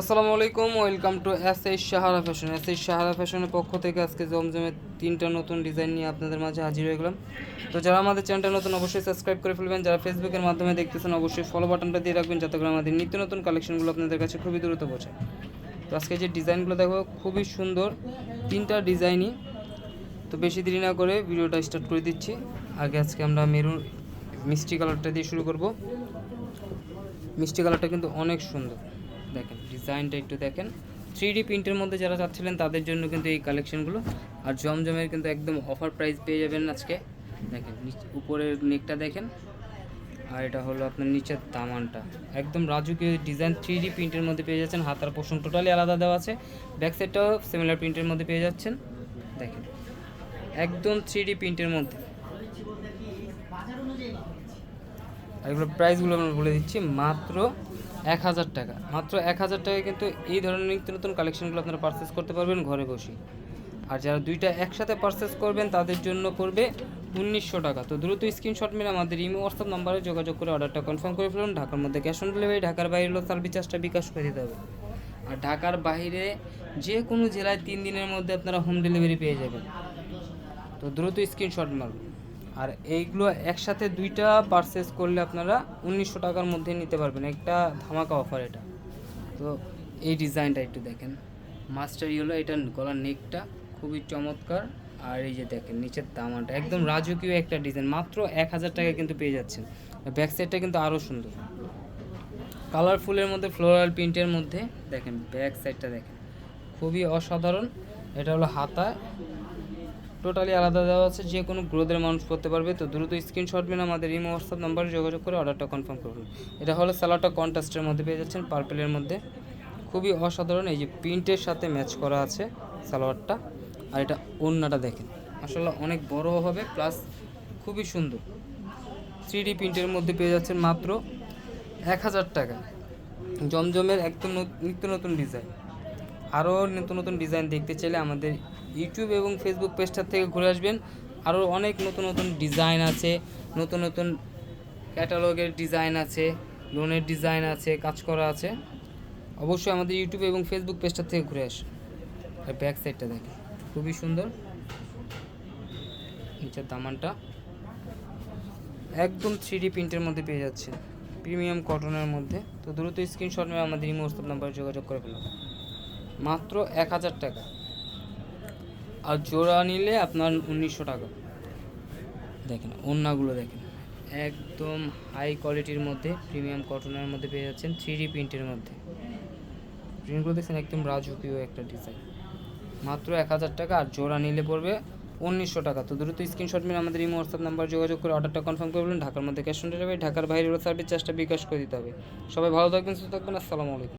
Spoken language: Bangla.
আসসালামু আলাইকুম, welcome to S H Sahara fashion. S H Sahara ফ্যাশনের পক্ষ থেকে আজকে জমজমের তিনটা নতুন ডিজাইন নিয়ে আপনাদের মাঝে হাজির হয়ে গেলাম। তো যারা আমাদের চ্যানেলটা নতুন, অবশ্যই সাবস্ক্রাইব করে ফেলবেন। যারা ফেসবুকের মাধ্যমে দেখতেছেন, অবশ্যই ফলো বাটনটা দিয়ে রাখবেন যাতে করে আমাদের নিত্য নতুন কালেকশনগুলো আপনাদের কাছে খুবই দ্রুত পৌঁছায়। তো আজকে যে ডিজাইনগুলো দেখো, খুবই সুন্দর, তিনটা ডিজাইনই। তো বেশি দেরি না করে ভিডিওটা স্টার্ট করে দিচ্ছি। আগে আজকে আমরা মেরুন মিষ্টি কালারটা দিয়ে শুরু করব। মিষ্টি কালারটা কিন্তু অনেক সুন্দর। দেখেন, ডিজাইনটা একটু দেখেন। থ্রি ডি প্রিন্টের মধ্যে যারা চাচ্ছিলেন তাদের জন্য কিন্তু এই কালেকশনগুলো আর জমজমের কিন্তু একদম অফার প্রাইস পেয়ে যাবেন আজকে। দেখেন উপরের নেকটা দেখেন। আর এটা হলো আপনার নিচের দামানটা। একদম রাজুকীয় ডিজাইন থ্রি ডি প্রিন্টের মধ্যে পেয়ে যাচ্ছেন। হাতার পোষণ টোটালি আলাদা দেওয়া আছে। ব্যাক সাইডটাও সিমিলার প্রিন্টের মধ্যে পেয়ে যাচ্ছেন। দেখেন, একদম থ্রি ডি প্রিন্টের মধ্যে। আর এগুলো প্রাইসগুলো আমরা বলে দিচ্ছি, মাত্র এক হাজার টাকা। মাত্র এক হাজার টাকায় কিন্তু এই ধরনের নিত্য নতুন কালেকশনগুলো আপনারা পারচেস করতে পারবেন ঘরে বসে। আর যারা দুইটা একসাথে পারচেস করবেন, তাদের জন্য পড়বে উনিশশো টাকা। তো দ্রুত স্ক্রিনশট মেরে আমাদের ইমো হোয়াটসঅ্যাপ নাম্বারে যোগাযোগ করে অর্ডারটা কনফার্ম করে ফেলুন। ঢাকার মধ্যে ক্যাশ অন ডেলিভারি ঢাকার বাইরে হলো সার্ভিস চার্জটা বিকাশ করে দিতে হবে। আর ঢাকার বাইরে যে কোনো জেলায় তিন দিনের মধ্যে আপনারা হোম ডেলিভারি পেয়ে যাবেন। তো দ্রুত স্ক্রিনশট মারুন। আর এইগুলো একসাথে দুইটা পারচেস করলে আপনারা উনিশশো টাকার মধ্যে নিতে পারবেন। একটা ধামাকা অফার এটা। তো এই ডিজাইনটা একটু দেখেন। মাস্টার ইয়েলো এটা গলার নেকটা খুবই চমৎকার। আর এই যে দেখেন, নিচের দামানটা একদম রাজকীয় একটা ডিজাইন মাত্র এক হাজার টাকা কিন্তু পেয়ে যাচ্ছেন। ব্যাক সাইডটা কিন্তু আরও সুন্দর। কালারফুলের মধ্যে ফ্লোরাল প্রিন্টের মধ্যে, দেখেন ব্যাক সাইডটা দেখেন। খুবই অসাধারণ। এটা হলো হাতা। টোটালি আলাদা দেওয়া আছে, যে কোনো গ্রোথের মানুষ করতে পারবে। তো দ্রুত স্ক্রিনশট নিন আমাদের ইমো হোয়াটসঅ্যাপ নাম্বারে যোগাযোগ করে অর্ডারটা কনফার্ম করুন। এটা হলো স্যালাডটা কন্ট্রাস্টের মধ্যে পেয়ে যাচ্ছেন পার্পেলের মধ্যে। খুবই অসাধারণ, এই যে প্রিন্টের সাথে ম্যাচ করা আছে সালোয়ারটা আর এটা ওড়নাটা দেখেন আসলে অনেক বড় হবে প্লাস খুবই সুন্দর। থ্রি ডি প্রিন্টের মধ্যে পেয়ে যাচ্ছেন মাত্র এক হাজার টাকা। জমজমের একদম নিত্য নতুন ডিজাইন আরও নতুন নতুন ডিজাইন দেখতে চাইলে আমাদের ইউটিউব এবং ফেসবুক পেজটার থেকে ঘুরে আসবেন। আরও অনেক নতুন নতুন ডিজাইন আছে, নতুন নতুন ক্যাটালগের ডিজাইন আছে, লোনের ডিজাইন আছে, কাজ করা আছে। অবশ্যই আমাদের ইউটিউব এবং ফেসবুক পেজটার থেকে ঘুরে আসুন। আর ব্যাক সাইডটা দেখেন, খুবই সুন্দর। নিচের দামানটা একদম থ্রি প্রিন্টের মধ্যে পেয়ে যাচ্ছে প্রিমিয়াম কটনের মধ্যে। তো দ্রুত স্ক্রিনশট নিয়ে আমাদের ইমো হোয়াটসঅ্যাপ নাম্বারে যোগাযোগ করে ফেলুন। মাত্র এক হাজার টাকা। আর জোড়া নিলে আপনার উনিশশো টাকা। দেখেন, ওড়নাগুলো দেখেন। একদম হাই কোয়ালিটির মধ্যে প্রিমিয়াম কটনের মধ্যে পেয়ে যাচ্ছেন থ্রি প্রিন্টের মধ্যে। প্রিন্টগুলো দেখছেন, একদম রাজকীয় একটা ডিজাইন মাত্র এক হাজার টাকা, আর জোড়া নিলে পড়বে উনিশশো টাকা। তো দ্রুত স্ক্রিনশট মেরে আমাদের এই হোয়াটসঅ্যাপ নাম্বার যোগাযোগ করে অর্ডারটা কনফার্ম করে বলুন ঢাকার মধ্যে ক্যাশ অন ডেলিভারি ঢাকার বাইরে সার্ভিস চার্জটা বিকাশ করে দিতে হবে। সবাই ভালো থাকবেন, সুস্থ থাকবেন, আসসালামু আলাইকুম।